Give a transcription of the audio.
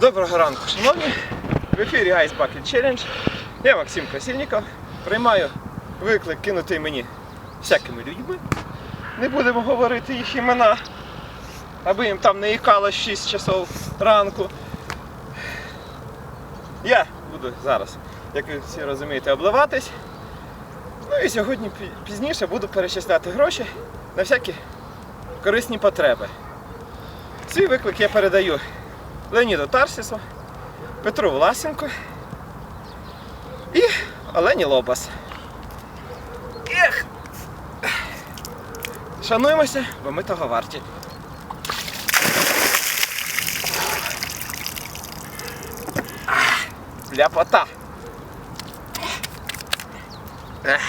Доброго ранку, шановні. В ефірі Ice Bucket Challenge. Я Максим Красильников. Приймаю виклик кинутий мені всякими людьми. Не будемо говорити їх імена, аби їм там не ікало 6 часов ранку. Я буду зараз, як ви всі розумієте, обливатись. Ну і сьогодні пізніше буду перечисляти гроші на всякі корисні потреби. Свій виклик я передаю Леоніду Тарсісу, Петру Власенко і Олені Лобас. Ех! Шануємося, бо ми того варті. Ляпота. Ех.